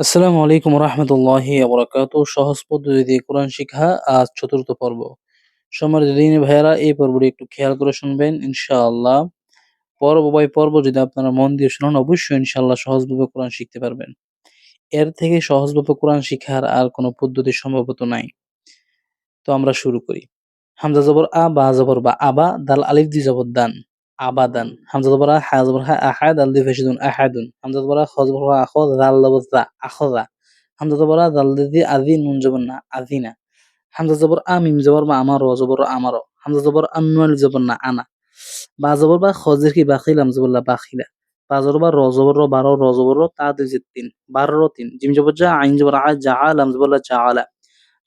আসসালামু আলাইকুম রহমতুল্লাহি আবরাকাত সহজ পদ্ধতিতে কোরআন শিক্ষা আজ চতুর্থ পর্ব। সম্মানিত দিনী ভাইয়ারা, এই পর্বটি একটু খেয়াল করে শুনবেন, ইনশাআল্লাহ। পর্ব বাই পর্ব যদি আপনারা মন দিয়ে শুনুন, অবশ্যই ইনশাআল্লাহ সহজভাবে কোরআন শিখতে পারবেন। এর থেকে সহজভাবে কোরআন শিখার আর কোনো পদ্ধতি সম্ভবত নাই। তো আমরা শুরু করি। হামজা জবর আ, বা জবর বা আবা, দাল আলিফ দি জবর দান। আবাদান। হামজা বরা হাজ বরা আহাদ, আল দি ফেশিদুন আহাদুন। হামজা বরা খজ বরা আখ জাল লবজা আখজা। হামজা বরা জাল দি আজি নুন জবর না আজিনা হামজা জবর আমিম জবর মা আমার, জবর আমার। হামজা জবর আনুয়াল জবর না, আনা। বা জবর বা খজের কি বাখিলাম জবুল্লাহ বাখিলা। বাজর বা রজবর বারো রজবর তা দুই তিন। বারো তিন। জিম জবর জা, আইন জবর আ, জা আলাম জবুল্লাহ জা, আলা।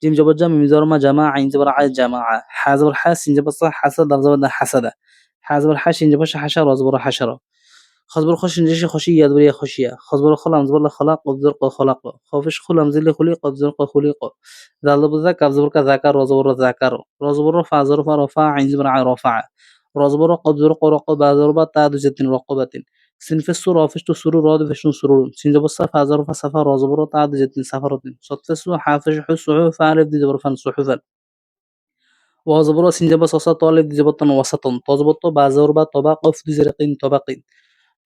জিম জবর জা, মিম জবর মা জামা আইন জবর আ জামা হা জবর হা সিন জবর সা, হাসাদ দাল জবর হাসাদা। حاز حزبر حشین باشه حشر از بر حشر خذ بر خوش نجش خوشی یاد بری خوشی خذ بر خلا از بر خلا خلق قبزر خلا خلق خوفش خلم زل خلی قبزر زرق خلی ق ذل بذک قبزر ق ذکر رزبر ذکر رزبر فازر رفع. عین زبر رفع رزبر قبزر زرق رق بازر با تعد جتن رقبت سنف السور افش تو سرور راد فشن سرور سنج بس فازر فصفر رزبر تعد جتن سفرت صفس حافش حس حسوه فعل بدبر فن صحفا وهزبرة سنجاب صوصة طالب زبطا وسطا تزبط بعزربة طبق قف زرق طبق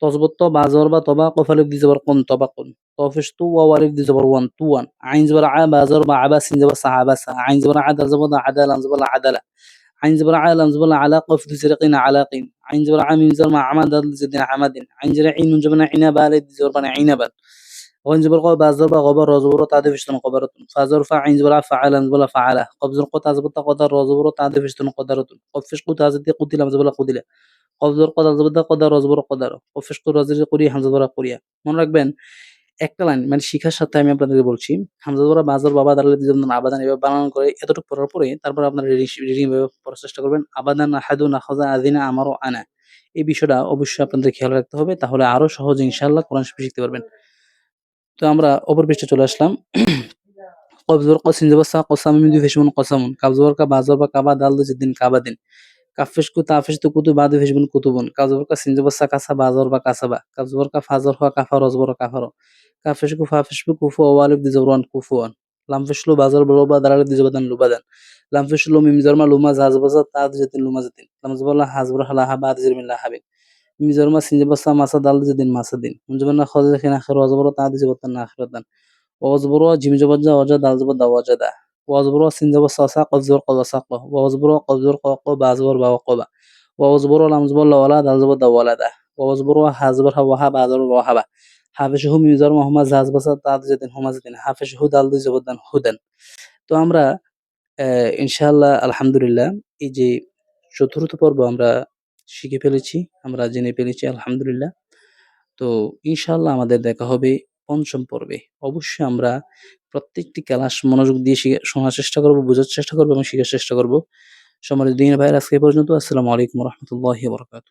تزبط بعزربة طبق قف لب زبرقن طبق طافش تو وارف زبر توان. عين زبر ع بعزربة عباس سندبة صعباسة عين زبر عدل زبطة عدالة زبلة عدالة عين زبر عالم زبلة علاقة في دزرقين علاقين. عين زبر عامين زرما عمد زدنا عمدين عين زرعين من جبنا بالد لد زربنا بالد وين زبر قو باز زبر غبر رزبر تعدي فشتن قبرت فازر فا عين زبر فعلا زبر فعلا قبز قط زبر قدر رزبر تعدي فشتن قدرت قفش قط زدي قتل زبر قتل قبز قط زبر قدر رزبر قدر قفش قط رزبر قري حمزه زبر قريا মনে রাখবেন একটা লাইন মানে শিখার সাথে আমি আপনাদেরকে বলছি হামজাদুরা বাজার বাবা দালাল দিজন আবাদান এভাবে বানান করে এতটুকু পড়ার পরে তারপর আপনারা রিডিং এভাবে পড়ার চেষ্টা করবেন আবাদান আহাদু নাখাজা আদিনা আমারও আনা এই বিষয়টা অবশ্যই আপনাদের খেয়াল রাখতে হবে তাহলে আরো সহজে ইনশাআল্লাহ কোরআন শরীফ শিখতে পারবেন তো আমরা অপর পৃষ্ঠে চলে আসলাম। কবজর কসিন জবাসা দুই ফেসমুন কসামুন। কাবজর কা, বাজার বা কাবা, দাল দিন কাবা দিন। কাফেশকু তাফেশতু কুতু, বাদু ফেশবুন কুতুবুন। কাজবর কা, সিনজবসা, কাসা, বাজর বা কাসাবা। কাজবর কা, ফাজর হওয়া, কাফা রজবর কাফার কাফেশকু ফাফেশবু কুফু, ওয়ালিব দি জবরান কুফুয়ান লামফেশলু বাজর বলবা দালাল দি জবাদান লুবাদান লামফেশলু মিমজরমা লুমা, জাজবাজা, তাদ জাতিন লুমা জাতিন লামজবল্লা হাজবর হালা হাবা জিরমিল্লা হাবিন মিজর মাসিন যে বসা মাসা দাল দিন। মাসা দিন মুঞ্জবানা খজে খেন আখের অজবর তা দিজি বতন আখের দান। অজবর ঝিমজবজা অজা দাল জব অজা দা। অজবর সিঞ্জিবাসা সা কবজর কবাসা ক অজবর কবজর ক ক বাজবর বা কবা অজবর লামজবর লাওয়ালা দাল জব দাওয়ালা দা। অজবর হাজবর হাওয়া বাজর হু মিজর মোহাম্মদ জাহাজ বসা, তা দিজি দিন হুমা দিন হাফেজহু দাল দিয়ে দিজি বতন হুদান তো আমরা ইনশাআল্লাহ, আলহামদুলিল্লাহ, এই যে চতুর্থ পর্ব আমরা শিখে ফেলেছি, আমরা জেনে ফেলেছি, আলহামদুলিল্লাহ। তো ইনশাল্লাহ আমাদের দেখা হবে পঞ্চম পর্বে। অবশ্যই আমরা প্রত্যেকটি ক্লাস মনোযোগ দিয়ে শিখে শোনার চেষ্টা করব, বোঝার চেষ্টা করব এবং শেখার চেষ্টা করব। সমাজ দিন ভাইয়ের, আজকে পর্যন্ত। আসসালামু আলাইকুম রহমতুল্লাহ বরকাত